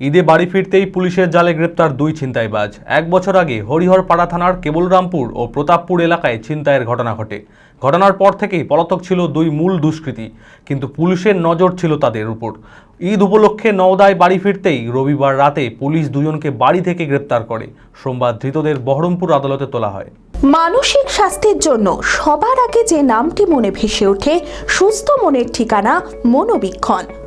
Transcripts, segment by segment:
ঈদে বাড়ি ফিরতেই পুলিশের জালে গ্রেপ্তার দুই ছিনতাইবাজ। এক বছর আগে হরিহরপাড়া থানার কেবলরামপুর ও প্রতাপপুর এলাকায় ছিনতাইয়ের ঘটনা ঘটে। ঘটনার পর থেকেই পলাতক ছিল দুই মূল দুষ্কৃতী, কিন্তু পুলিশের নজর ছিল তাদের উপর। ঈদ উপলক্ষে নওদায় বাড়ি ফিরতেই রবিবার রাতে পুলিশ দুজনকে বাড়ি থেকে গ্রেপ্তার করে। সোমবার ধৃতদের বহরমপুর আদালতে তোলা হয়। মানসিক স্বাস্থ্যের জন্য সবার আগে যে নামটি মনে ভেসে ওঠে, সুস্থ মনের ঠিকানা মনোবীক্ষণ।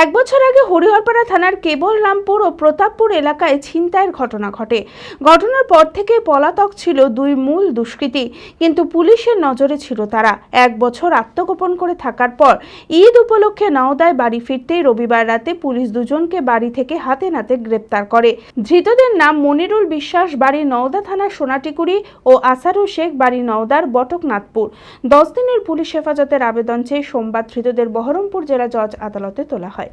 এক বছর আগে হরিহরপাড়া থানার কেবল রামপুর ও প্রতাপপুর এলাকায় ছিনতাইয়ের ঘটনা ঘটে। ঘটনার পর থেকে পলাতক ছিল দুই মূল দুষ্কৃতী, কিন্তু পুলিশের নজরে ছিল তারা। এক বছর আত্মগোপন করে থাকার পর ঈদ উপলক্ষে নওদায় বাড়ি ফিরতেই রবিবার রাতে পুলিশ দুজনকে বাড়ি থেকে হাতে নাতে গ্রেপ্তার করে। ধৃতদের নাম মনিরুল বিশ্বাস, বাড়ি নওদা থানার সোনাটিকুড়ি ও আসারু শেখ, বাড়ি নওদার বটকনাথপুর। দশ দিনের পুলিশ হেফাজতের আবেদন চেয়ে সোমবার ধৃতদের বহরমপুর জেলা জজ আদালতে তোলা হয়। はい。